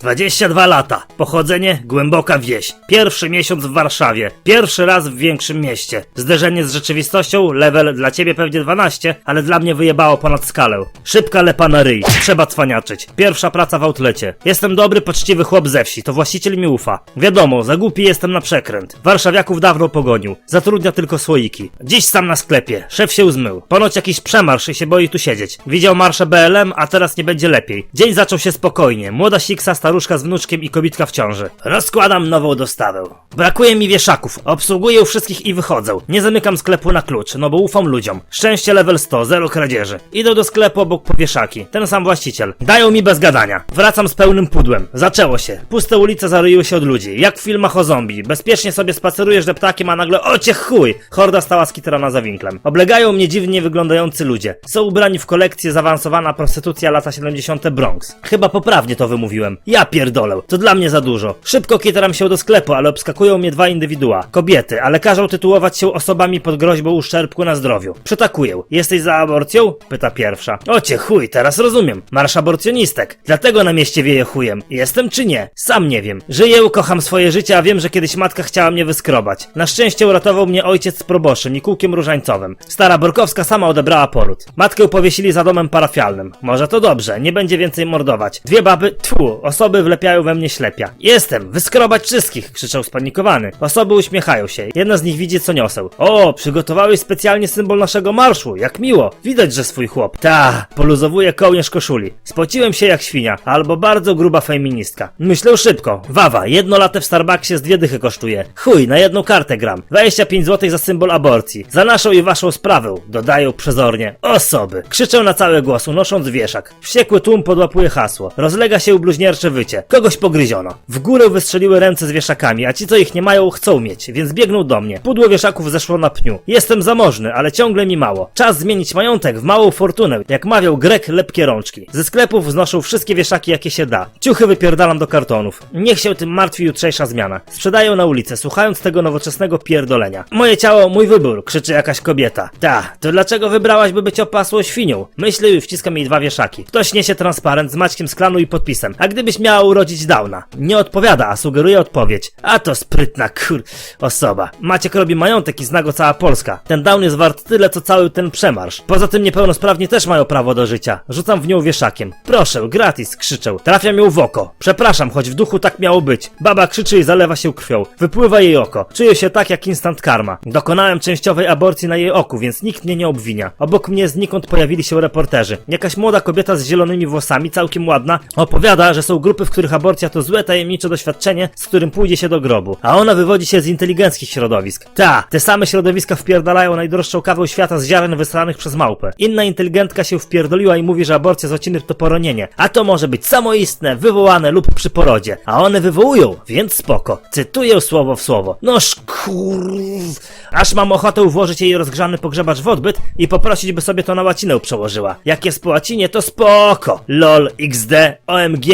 22 lata. Pochodzenie głęboka wieś. Pierwszy miesiąc w Warszawie. Pierwszy raz w większym mieście. Zderzenie z rzeczywistością, level dla ciebie pewnie 12, ale dla mnie wyjebało ponad skalę. Szybka lepa na ryj. Trzeba cwaniaczyć. Pierwsza praca w outlecie. Jestem dobry, poczciwy chłop ze wsi, to właściciel mi ufa. Wiadomo, za głupi jestem na przekręt. Warszawiaków dawno pogonił. Zatrudnia tylko słoiki. Dziś sam na sklepie. Szef się zmył. Ponoć jakiś przemarsz i się boi tu siedzieć. Widział marsze BLM, a teraz nie będzie lepiej. Dzień zaczął się spokojnie. Młoda siksa, staruszka z wnuczkiem i kobitka w ciąży. Rozkładam nową dostawę. Brakuje mi wieszaków. Obsługuję wszystkich i wychodzę. Nie zamykam sklepu na klucz, no bo ufam ludziom. Szczęście level 100, zero kradzieży. Idę do sklepu obok po wieszaki. Ten sam właściciel. Dają mi bez gadania. Wracam z pełnym pudłem. Zaczęło się. Puste ulice zaroiły się od ludzi. Jak w filmach o zombie. Bezpiecznie sobie spacerujesz deptakiem, a nagle ocie chuj! Horda stała skitrana za winklem. Oblegają mnie dziwnie wyglądający ludzie. Są ubrani w kolekcję zaawansowana prostytucja lata 70. Bronx. Chyba poprawnie to wymówiłem. Ja pierdolę. To dla mnie za dużo. Szybko kieram się do sklepu, ale obskakują mnie dwa indywidua. Kobiety, ale każą tytułować się osobami pod groźbą uszczerbku na zdrowiu. Przetakuję. Jesteś za aborcją? Pyta pierwsza. Ocie chuj, teraz rozumiem. Marsz aborcjonistek. Dlatego na mieście wieje chujem. Jestem czy nie? Sam nie wiem. Żyję, kocham swoje życie, a wiem, że kiedyś matka chciała mnie wyskrobać. Na szczęście uratował mnie ojciec z proboszem i kółkiem różańcowym. Stara Borkowska sama odebrała poród. Matkę powiesili za domem parafialnym. Może to dobrze, nie będzie więcej mordować. Dwie baby, tfu, osoby wlepiają we mnie ślepia. Jestem, wyskrobać wszystkich, krzyczał spanikowany. Osoby uśmiechają się. Jedna z nich widzi co niosę. O, przygotowałeś specjalnie symbol naszego marszu, jak miło. Widać, że swój chłop. Ta, poluzowuje kołnierz koszuli. Spociłem się jak świnia, albo bardzo gruba feministka. Myślę szybko. Wawa, jedno latę w Starbucksie z dwie dychy kosztuje. Chuj, na jedną kartę gram. 25 zł za symbol aborcji. Za naszą i waszą sprawę, dodają przezornie. Osoby. Krzyczę na cały głos, unosząc wieszak. Wściekły tłum podłapuje hasło. Rozlega się bluźniercze wycie. Kogoś pogryziono. W górę wystrzeliły ręce z wieszakami, a ci co ich nie mają chcą mieć, więc biegną do mnie. Pudło wieszaków zeszło na pniu. Jestem zamożny, ale ciągle mi mało. Czas zmienić majątek w małą fortunę, jak mawiał Grek lepkie rączki. Ze sklepów znoszą wszystkie wieszaki jakie się da. Ciuchy wypierdalam do kartonów. Niech się tym martwi jutrzejsza zmiana. Sprzedają na ulicę, słuchając tego nowoczesnego pierdolenia. Moje ciało, mój wybór, krzyczy jakaś kobieta. Ta, to dlaczego wybrałaś, by być opasłą świnią? Myślę i wciskam jej dwa wieszaki. Ktoś niesie transparent z Maćkiem z klanu i podpisem. A gdybyś miała urodzić Downa? Nie odpowiada, a sugeruje odpowiedź. A to sprytna kur... osoba. Maciek robi majątek i zna go cała Polska. Ten Down jest wart tyle, co cały ten przemarsz. Poza tym niepełnosprawni też mają prawo do życia. Rzucam w nią wieszakiem. Proszę, gratis, krzyczę. Trafiam ją w oko. Przepraszam, choć w duchu tak miało być. Baba krzyczy i zalewa się krwią. Wypływa jej oko. Czuję się tak jak instant karma. Dokonałem częściowej aborcji na jej oku, więc nikt mnie nie obwinia. Obok mnie znikąd pojawili się reporterzy. Jakaś młoda kobieta z zielonymi włosami, całkiem ładna, opowiada, że są grupy, w których aborcja to złe, tajemnicze doświadczenie, z którym pójdzie się do grobu. A ona wywodzi się z inteligenckich środowisk. Ta, te same środowiska wpierdalają najdroższą kawę świata z ziaren wysranych przez małpę. Inna inteligentka się wpierdoliła i mówi, że aborcja z odcinek to poronienie. A to może być samoistne, wywołane lub przy porodzie. A one wywołują, więc spoko. Cytuję słowo w słowo. Noż kurw. Aż mam ochotę włożyć jej rozgrzany pogrzebacz w odbyt i poprosić, by sobie to na łacinę przełożyła. Jak jest po łacinie, to spoko. LOL, XD, OMG,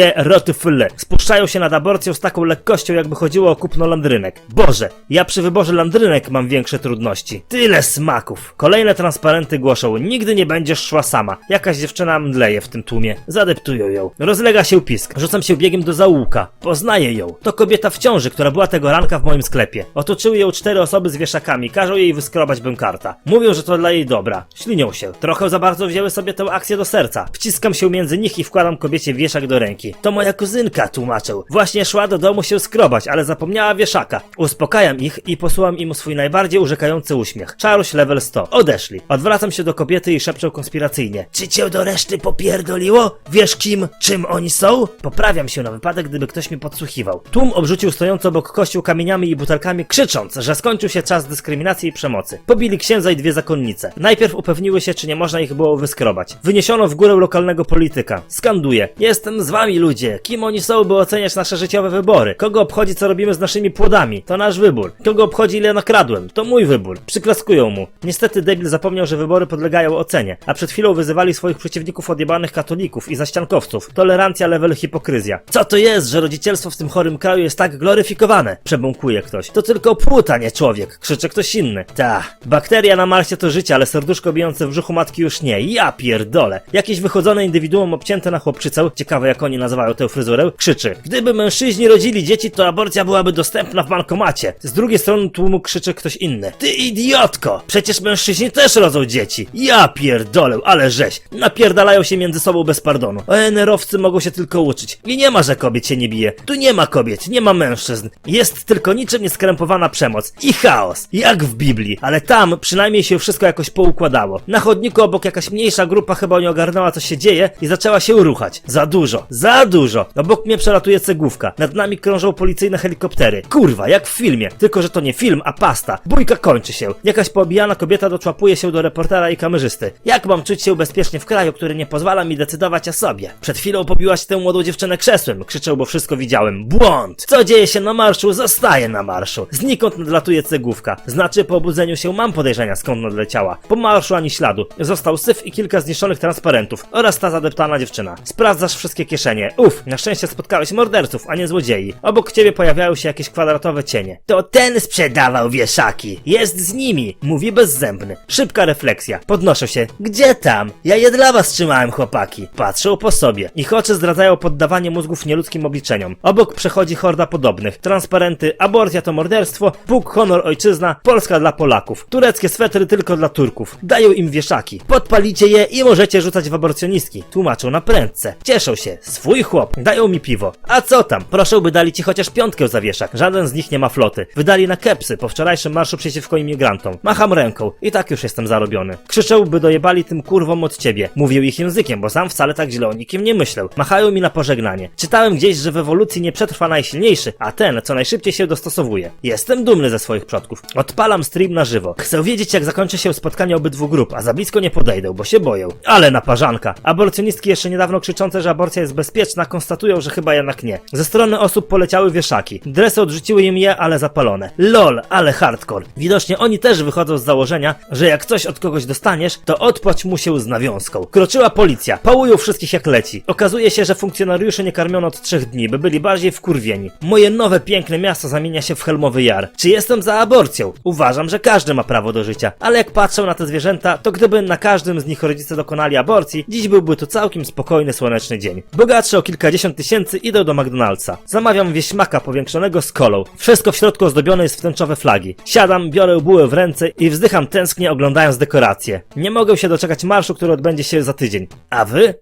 rotyfyle. Spuszczają się nad aborcją z taką lekkością, jakby chodziło o kupno landrynek. Boże, ja przy wyborze landrynek mam większe trudności. Tyle smaków. Kolejne transparenty głoszą, nigdy nie będziesz szła sama. Jakaś dziewczyna mdleje w tym tłumie. Zadeptują ją. Rozlega się pisk. Rzucam się biegiem do zaułka. Poznaję ją. To kobieta w ciąży, która była tego ranka w moim sklepie. Otoczyły ją cztery osoby z wieszakami. Każą jej wyskrobać bękarta. Mówią, że to dla jej dobra. Ślinią się. Trochę za bardzo wzięły sobie tę akcję do serca. Wciskam się między nich i wkładam kobiecie wieszak do ręki. To moja kuzynka, tłumaczę. Właśnie szła do domu się skrobać, ale zapomniała wieszaka. Uspokajam ich i posyłam im swój najbardziej urzekający uśmiech. Czaruś level 100. Odeszli. Odwracam się do kobiety i szepczę konspiracyjnie. Czy cię do reszty popierdoliło? Wiesz kim, czym oni są? Poprawiam się na wypadek, gdyby ktoś mi podsłuchiwał. Tłum obrzucił stojący obok kościół kamieniami i butelkami, krzycząc, że skończył się czas dyskryminacji i przemocy. Pobili księdza i dwie zakonnice. Najpierw upewniły się, czy nie można ich było wyskrobać. Wyniesiono w górę lokalnego polityka. Skanduje. Jestem z wami ludzie. Kim oni są, by oceniać nasze życiowe wybory? Kogo obchodzi, co robimy z naszymi płodami? To nasz wybór. Kogo obchodzi, ile nakradłem? To mój wybór. Przyklaskują mu. Niestety debil zapomniał, że wybory podlegają ocenie, a przed chwilą wyzywali swoich przeciwników odjebanych katolików i zaściankowców. Tolerancja level hipokryzja. Co to jest, że rodzicielstwo w tym chorym kraju jest tak gloryfikowane? Przebąkuje ktoś. To tylko płód, a nie człowiek. Krzyczy ktoś ktoś inny. Ta, bakteria na Marsie to życie, ale serduszko bijące w brzuchu matki już nie. Ja pierdolę. Jakieś wychodzone indywiduum obcięte na chłopczycę, ciekawe jak oni nazywają tę fryzurę, krzyczy. Gdyby mężczyźni rodzili dzieci, to aborcja byłaby dostępna w bankomacie. Z drugiej strony tłumu krzyczy ktoś inny. Ty idiotko! Przecież mężczyźni też rodzą dzieci. Ja pierdolę, ale żeś. Napierdalają się między sobą bez pardonu. ONR-owcy mogą się tylko uczyć. I nie ma, że kobiet się nie bije. Tu nie ma kobiet, nie ma mężczyzn. Jest tylko niczym nieskrępowana przemoc. I chaos. Jak w Biblii. Ale tam przynajmniej się wszystko jakoś poukładało. Na chodniku obok jakaś mniejsza grupa chyba nie ogarnęła co się dzieje i zaczęła się ruchać. Za dużo, za dużo. Obok mnie przelatuje cegłówka. Nad nami krążą policyjne helikoptery. Kurwa, jak w filmie. Tylko, że to nie film, a pasta. Bójka kończy się. Jakaś poobijana kobieta doczłapuje się do reportera i kamerzysty. Jak mam czuć się bezpiecznie w kraju, który nie pozwala mi decydować o sobie? Przed chwilą pobiłaś tę młodą dziewczynę krzesłem. Krzyczał, bo wszystko widziałem. Błąd! Co dzieje się na marszu, zostaje na marszu. Znikąd nadlatuje cegłówka. Znaczy, po obudzeniu się mam podejrzenia, skąd nadleciała. Po marszu ani śladu. Został syf i kilka zniszczonych transparentów oraz ta zadeptana dziewczyna. Sprawdzasz wszystkie kieszenie. Uf, na szczęście spotkałeś morderców, a nie złodziei. Obok ciebie pojawiają się jakieś kwadratowe cienie. To ten sprzedawał wieszaki. Jest z nimi, mówi bezzębny. Szybka refleksja. Podnoszę się. Gdzie tam? Ja je dla was trzymałem, chłopaki. Patrzą po sobie. Ich oczy zdradzają poddawanie mózgów nieludzkim obliczeniom. Obok przechodzi horda podobnych. Transparenty, aborcja to morderstwo, Bóg, honor, ojczyzna, Polska dla Polaków. Tureckie swetry tylko dla Turków. Dają im wieszaki. Podpalicie je i możecie rzucać w aborcjonistki. Tłumaczą na prędce. Cieszą się. Swój chłop. Dają mi piwo. A co tam? Proszę, by dali ci chociaż piątkę za wieszak. Żaden z nich nie ma floty. Wydali na kepsy po wczorajszym marszu przeciwko imigrantom. Macham ręką. I tak już jestem zarobiony. Krzyczą, by dojebali tym kurwom od ciebie. Mówił ich językiem, bo sam wcale tak źle o nikim nie myślał. Machają mi na pożegnanie. Czytałem gdzieś, że w ewolucji nie przetrwa najsilniejszy, a ten, co najszybciej się dostosowuje. Jestem dumny ze swoich przodków. Odpalam stream na żywo. Chcę wiedzieć, jak zakończy się spotkanie obydwu grup, a za blisko nie podejdę, bo się boję. Ale naparzanka. Aborcjonistki jeszcze niedawno krzyczące, że aborcja jest bezpieczna, konstatują, że chyba jednak nie. Ze strony osób poleciały wieszaki. Dresy odrzuciły im je, ale zapalone. LOL, ale hardcore. Widocznie oni też wychodzą z założenia, że jak coś od kogoś dostaniesz, to odpłać mu się z nawiązką. Kroczyła policja. Pałują wszystkich jak leci. Okazuje się, że funkcjonariuszy nie karmiono od trzech dni, by byli bardziej wkurwieni. Moje nowe, piękne miasto zamienia się w Helmowy Jar. Czy jestem za aborcją? Uważam, że każdy ma prawo do życia. Ale jak patrzę na te zwierzęta, to gdyby na każdym z nich rodzice dokonali aborcji, dziś byłby to całkiem spokojny, słoneczny dzień. Bogatsze o kilkadziesiąt tysięcy idą do McDonald'sa. Zamawiam wieśmaka powiększonego z kolą. Wszystko w środku ozdobione jest w tęczowe flagi. Siadam, biorę bułę w ręce i wzdycham tęsknie oglądając dekoracje. Nie mogę się doczekać marszu, który odbędzie się za tydzień. A wy?